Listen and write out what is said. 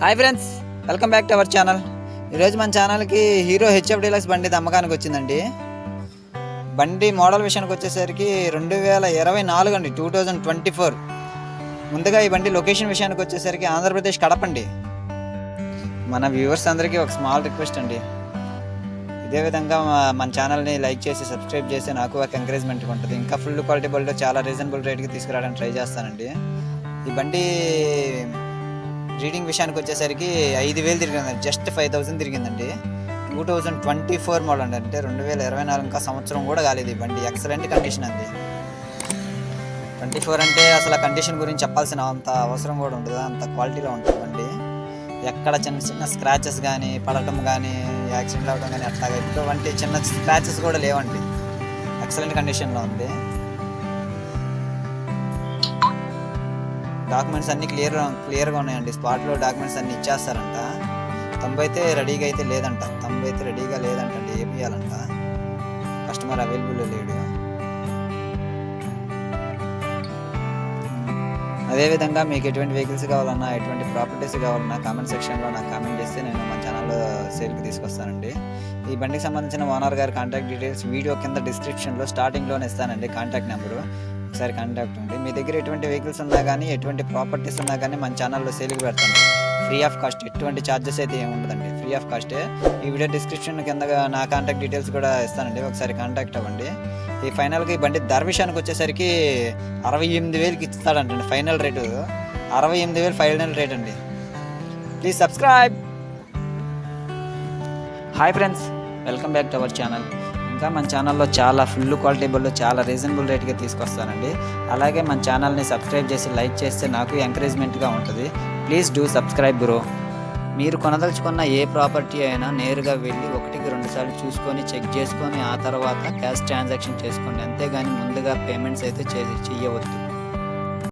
Hi friends welcome back to our channel. ఈరోజు మన ఛానల్కి హీరో హెచ్ఎఫ్ డీలక్స్ బండి అమ్మకానికి వచ్చిందండి. బండి మోడల్ విషయానికి వచ్చేసరికి రెండు వేల ఇరవై నాలుగు అండి టూ థౌజండ్ ట్వంటీ ఫోర్. ముందుగా ఈ బండి లొకేషన్ విషయానికి వచ్చేసరికి ఆంధ్రప్రదేశ్ కడపండి మన వ్యూవర్స్ అందరికీ ఒక స్మాల్ రిక్వెస్ట్ అండి. ఇదే విధంగా మన ఛానల్ని లైక్ చేసి సబ్స్క్రైబ్ చేసి నాకు ఒక ఎంకరేజ్మెంట్ ఉంటుంది. ఇంకా ఫుల్ క్వాలిటీ బల్లో చాలా రీజనబుల్ రేట్కి తీసుకురావడానికి ట్రై చేస్తానండి. ఈ బండి రీడింగ్ విషయానికి వచ్చేసరికి ఐదు వేలు తిరిగిందండి. Just five thousand తిరిగిందండి. Two thousand twenty four model అండి. అంటే రెండు వేల ఇరవై నాలుగు ఇంకా సంవత్సరం కూడా కాలేదు ఈ బండి. ఎక్సలెంట్ కండిషన్ అండి. ట్వంటీ ఫోర్ అంటే అసలు ఆ కండిషన్ గురించి చెప్పాల్సిన అంత అవసరం కూడా ఉండదు. అంత క్వాలిటీలో ఉంటుంది బండి. ఎక్కడ చిన్న చిన్న స్క్రాచెస్ కానీ పడటం కానీ యాక్సిడెంట్ అవ్వడం కానీ అట్లా ఇటువంటి చిన్న స్క్రాచెస్ కూడా లేవండి. ఎక్సలెంట్ కండిషన్లో ఉంది. డాక్యుమెంట్స్ అన్నీ క్లియర్ క్లియర్గా ఉన్నాయండి. స్పాట్లో డాక్యుమెంట్స్ అన్నీ ఇచ్చేస్తారంట. తొంభై అయితే రెడీగా అయితే లేదంట. తొంభై అయితే రెడీగా లేదంట. అండి చేయాలంట కస్టమర్ అవైలబుల్ లేడు. అదేవిధంగా మీకు ఎటువంటి వెహికల్స్ కావాలన్నా ఎటువంటి ప్రాపర్టీస్ కావాలన్నా కామెంట్ సెక్షన్లో నాకు కామెంట్ చేస్తే నేను మా ఛానల్లో సేల్కి తీసుకొస్తానండి. ఈ బండికి సంబంధించిన ఓనర్ గారి కాంటాక్ట్ డీటెయిల్స్ వీడియో కింద డిస్క్రిప్షన్లో స్టార్టింగ్లోనే ఇస్తానండి కాంటాక్ట్ నెంబరు. ఒకసారి కాంటాక్ట్ ఉండి మీ దగ్గర ఎటువంటి వెహికల్స్ ఉన్నా కానీ ఎటువంటి ప్రాపర్టీస్ ఉన్నా కానీ మన ఛానల్లో సేల్కి పెడతాను. ఫ్రీ ఆఫ్ కాస్ట్ ఎటువంటి ఛార్జెస్ అయితే ఏమి ఉండదండి. ఫ్రీ ఆఫ్ కాస్టే ఈ వీడియో డిస్క్రిప్షన్ కింద నా కాంటాక్ట్ డీటెయిల్స్ కూడా ఇస్తానండి. ఒకసారి కాంటాక్ట్ అవ్వండి. ఈ ఫైనల్గా ఈ బండి దర్విషానికి వచ్చేసరికి అరవై ఎనిమిది వేలకి ఇస్తాడంటండి ఫైనల్ రేటు అరవై ఎనిమిది వేలు ఫైనల్ రేట్ అండి. Please subscribe hi friends welcome back to our channel ఇంకా మన ఛానల్లో చాలా ఫుల్ క్వాలిటీబుల్ చాలా రీజనబుల్ రేట్గా తీసుకొస్తానండి. అలాగే మన ఛానల్ని సబ్స్క్రైబ్ చేసి లైక్ చేస్తే నాకు ఎంకరేజ్మెంట్గా ఉంటుంది. ప్లీజ్ డూ సబ్స్క్రైబ్ బ్రో మీరు కొనదలుచుకున్న ఏ ప్రాపర్టీ అయినా నేరుగా వెళ్ళి ఒకటికి రెండు సార్లు చూసుకొని చెక్ చేసుకొని ఆ తర్వాత క్యాష్ ట్రాన్సాక్షన్ చేసుకోండి. అంతేగాని ముందుగా పేమెంట్స్ అయితే చే చెయ్యవద్దు.